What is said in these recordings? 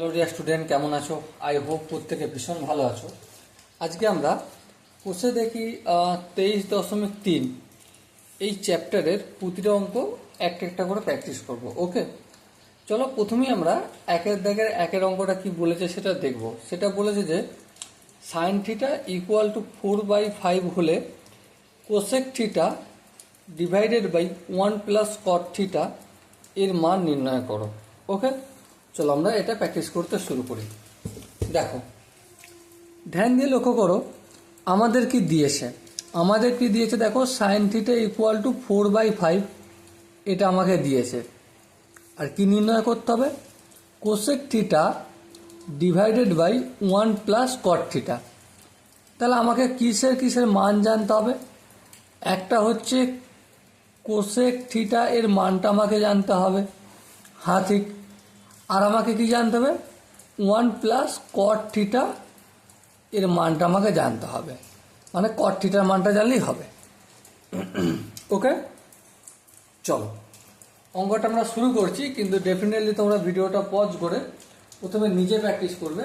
Hello dear student কেমন আছো? I hope প্রত্যেকে ভীষণ ভালো আছো। আজকে আমরা কোষে দেখি তেইশ দশমিক তিন। এই চ্যাপ্টারের প্রতিটা অঙ্ক একটা একটা করে প্র্যাকটিস করব ওকে চলো প্রথমেই আমরা একের দাগের একের অঙ্কটা কি বলেছে সেটা দেখব। সেটা বলেছে যে sine theta equal to four by five হলে cosec theta divided by one plus cot theta এর মান নির্ণয় করো ওকে চলো আমরা এটা প্র্যাকটিস করতে শুরু করি। দেখো, ধ্যান দিয়ে লক্ষ্য করো, আমাদের কি দিয়েছে? আমাদের কি দিয়েছে দেখো sine theta equal to four by five এটা আমাকে দিয়েছে। আর কি নির্ণয় করতে হবে? Cosec theta divided by one plus cot theta তাহলে আমাকে কিসের কিসের মান জানতে হবে? একটা হচ্ছে কোসেক থিটা এর মানটা আমাকে জানতে হবে। হ্যাঁ ঠিক। আর আমাকে কি জানতে হবে? ওয়ান প্লাস কট থিটা এর মানটা আমাকে জানতে হবে। মানে কট থিটার মানটা জানলেই হবে। ওকে চলো। অঙ্কটা আমরা শুরু করছি, কিন্তু ডেফিনেটলি তোমরা ভিডিওটা পজ করে প্রথমে নিজে প্র্যাকটিস করবে।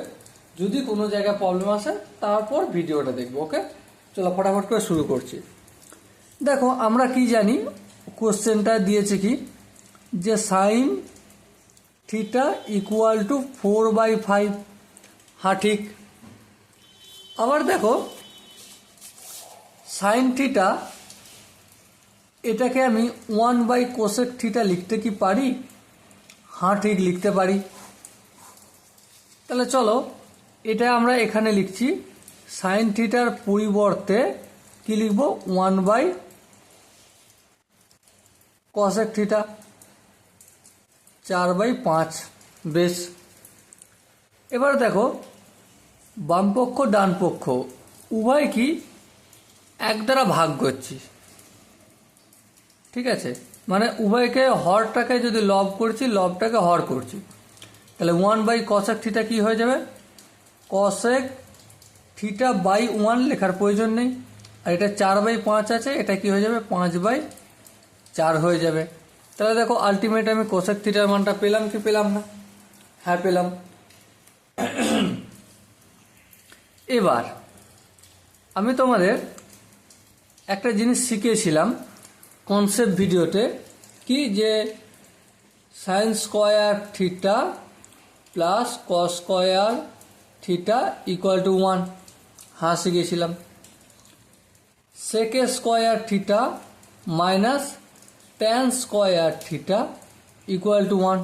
যদি কোনো জায়গায় প্রবলেম আসে, তারপর ভিডিওটা দেখব ওকে চলো ফটাফট করে শুরু করছি। দেখো, আমরা কি জানি? কোশ্চেনটা দিয়েছে কি? যে sine theta equal to four by five হ্যাঁ ঠিক। আবার দেখো সাইন থিটা, এটাকে আমি ওয়ান বাই কোসেক থিটা লিখতে কি পারি? হ্যাঁ ঠিক, লিখতে পারি। তাহলে চলো, এটা আমরা এখানে লিখছি। সাইন থিটার পরিবর্তে কি লিখব? One by cosec theta. চার বাই পাঁচ। বেশ। এবার দেখো, বামপক্ষ ডান পক্ষ উভয় কি এক দ্বারা ভাগ করছি। ঠিক আছে? মানে উভয়কে হরটাকে যদি লব করছি, লবটাকে হর করছি। তাহলে ওয়ান বাই কসেক থিটা কি হয়ে যাবে? কসেক থিটা বাই ওয়ান লেখার প্রয়োজন নেই। আর এটা চার বাই পাঁচ আছে, এটা কি হয়ে যাবে? পাঁচ বাই চার হয়ে যাবে। তাহলে দেখো আলটিমেট আমি কোসেক থিটার মানটা পেলাম কি পেলাম না? হ্যাঁ পেলাম। এবার, আমি তোমাদের একটা জিনিস শিখিয়েছিলাম কনসেপ্ট ভিডিওতে কি যে sine square theta plus cos square theta equal to one হ্যাঁ শিখিয়েছিলাম। Sec square theta minus tan square theta equal to one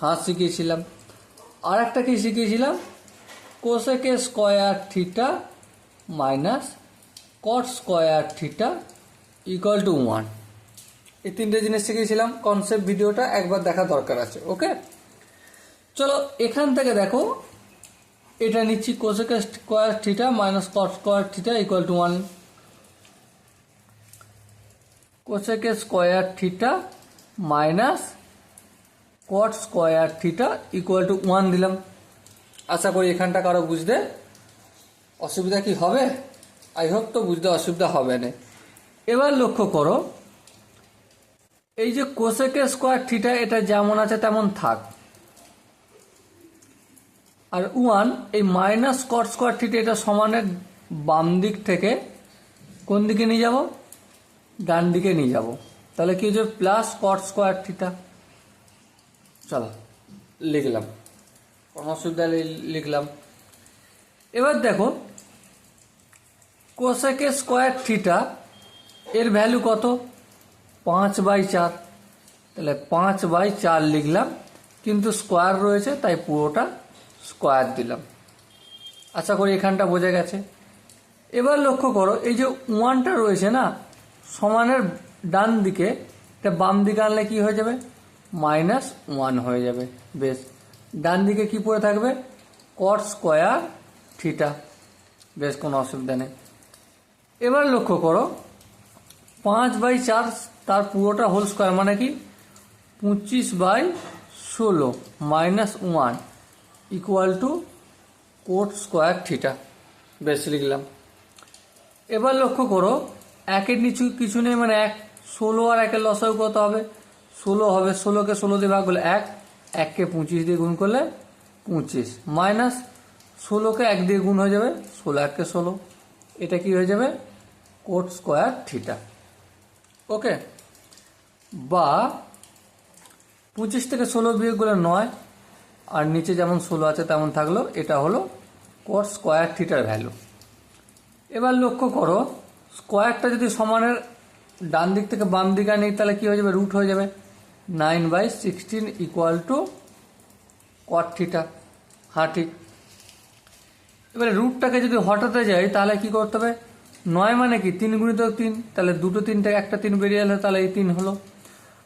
হ্যাঁ শিখিয়েছিলাম। আর একটা কি শিখিয়েছিলাম? Cosec square theta minus cot square theta equal to one এই তিনটে জিনিস শিখিয়েছিলাম। কনসেপ্ট ভিডিওটা একবার দেখা দরকার আছে ওকে চলো, এখান থেকে দেখো। এটা নিচ্ছি cosec square theta minus cot square theta equal to one cosec square theta minus cot square theta equal to one দিলাম। আশা করি এখানটা কারও বুঝতে অসুবিধা কি হবে? আই হোপ তো বুঝতে অসুবিধা হবে না। এবার লক্ষ্য করো, এই যে কোসেকে স্কোয়ার থিটা এটা যেমন আছে তেমন থাক। আর ওয়ান এই মাইনাস কট স্কোয়ার থিটা এটা সমানের বাম দিক থেকে কোন দিকে নিয়ে যাব? ডান দিকে নিয়ে যাব। তাহলে কি হচ্ছে প্লাস কট স্কোয়ার থিটা চলো, লিখলাম। কোনো অসুবিধা লিখলাম। এবার দেখো কোসেকে স্কোয়ার থিটা এর ভ্যালু কত? পাঁচ বাই চার। তাহলে পাঁচ বাই চার লিখলাম, কিন্তু স্কোয়ার রয়েছে, তাই পুরোটা স্কোয়ার দিলাম। আশা করি এখানটা বোঝা গেছে। এবার লক্ষ্য করো, এই যে ওয়ানটা রয়েছে না সমানের ডান দিকে এটা বাম দিকে আনলে কি হয়ে যাবে? মাইনাস ওয়ান হয়ে যাবে। বেশ। ডান দিকে কি পড়ে থাকবে? কট স্কোয়ার থিটা বেশ, কোনো অসুবিধা নেই। এবার লক্ষ্য করো, পাঁচ বাই চার তার পুরোটা হোল স্কোয়ার মানে কি? পঁচিশ বাই ষোলো minus one equal to cot square theta বেশ, লিখলাম। এবার লক্ষ্য করো একের নিচু কিছু নেই মানে এক ষোলো আর একের লসাগু কত হবে? ষোলো হবে, ষোলোকে ষোলো দিয়ে ভাগ করলে এক, এককে পঁচিশ দিয়ে গুণ করলে পঁচিশ। মাইনাস ষোলোকে এক দিয়ে গুণ হয়ে যাবে ষোলো একে ষোলো। এটা কি হয়ে যাবে? Cot square theta. ওকে? বা পঁচিশ থেকে ষোলো বিয়োগ করলে নয়, আর নিচে যেমন ষোলো আছে তেমন থাকল, এটা হলো কোট স্কোয়ার থিটার ভ্যালু। এবার লক্ষ্য করো স্কোয়ারটা যদি সমানের ডান দিক থেকে বাম দিকে আনি, তাহলে কি হয়ে যাবে? রুট হয়ে যাবে। Nine by sixteen equal to cot theta এবারে রুটটাকে যদি হটাতে যাই, তাহলে কি করতে হবে? নয় মানে কি? তিন গুণিতক তিন। তাহলে দুটো তিনটে একটা তিন বেরিয়ে এলো, তাহলে এই তিন হলো।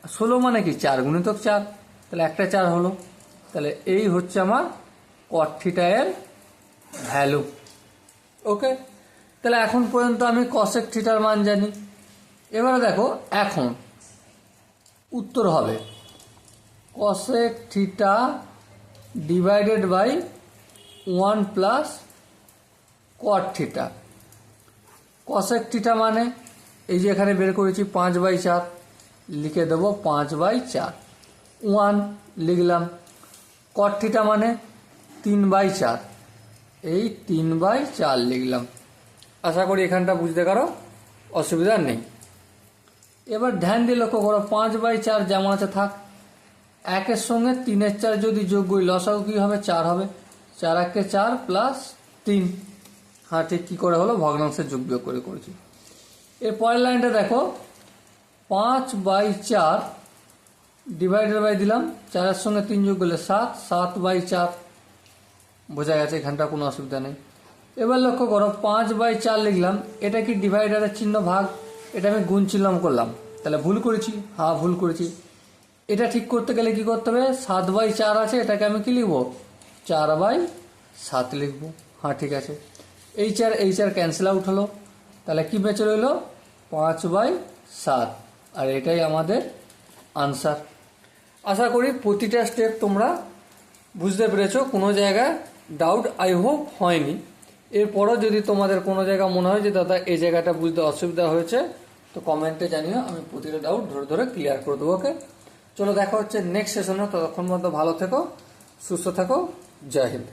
ষোলো মানে কি? চার গুণিতক চার। তাহলে একটা চার হলো। তাহলে এই হচ্ছে আমার কট থিটা এর ভ্যালু ওকে তাহলে এখন পর্যন্ত আমি কসেক থিটার মান জানি। এবারে দেখো, এখন উত্তর হবে। Cosec theta divided by one plus cot theta cosec theta মানে এই যে এখানে বের করেছি পাঁচ বাই চার, লিখে দেবো পাঁচ বাই চার। ওয়ান লিখলাম। কট থিটা মানে তিন বাই চার। এই তিন বাই চার লিখলাম। আশা করি এখানটা বুঝতে পারো, অসুবিধা নেই। এবার ধ্যান দিয়ে লক্ষ্য করো, পাঁচ বাই চার যেমন আছে, থাক। একের সঙ্গে তিনের চার যদি যোগ করি, লসাগু কি হবে? চার হবে। চার একে চার প্লাস তিন। হ্যাঁ ঠিক কী করে হলো? ভগ্নাংশের যোগ বিয়োগ করে করেছি। এর পরের লাইনটা দেখো, পাঁচ বাই চার ডিভাইডেড বাই দিলাম, চারের সঙ্গে তিন যোগ করলে সাত সাত বাই চার। বোঝা গেছে এখানটা কোনো অসুবিধা নেই। এবার লক্ষ্য করো, পাঁচ বাই চার লিখলাম, এটা কি ডিভাইডারের চিহ্ন ভাগ? এটা আমি গুণ চিহ্ন করলাম। তাহলে ভুল করেছি? হ্যাঁ ভুল করেছি। এটা ঠিক করতে গেলে কি করতে হবে? সাত বাই চার আছে, এটাকে আমি কি লিখব? চার বাই সাত লিখব। হ্যাঁ ঠিক আছে। এই চার এই চার ক্যান্সেল আউট হলো। তাহলে কি বেঁচে রইল? পাঁচ বাই সাত। আর এটাই আমাদের আনসার আশা করি প্রতিটা স্টেপ তোমরা বুঝতে পেরেছ। কোনো জায়গায় ডাউট আই হোপ হয়নি। এরপরও যদি তোমাদের কোনো জায়গা মনে হয় যে, দাদা, এই জায়গাটা বুঝতে অসুবিধা হয়েছে, তো কমেন্টে জানিও, আমি প্রতিটা ডাউট ধরে ধরে ক্লিয়ার করে দেবো ওকে চলো দেখা হচ্ছে নেক্সট সেশনে ততক্ষণ মতো ভালো থেকো, সুস্থ থাকো, জয় হিন্দ।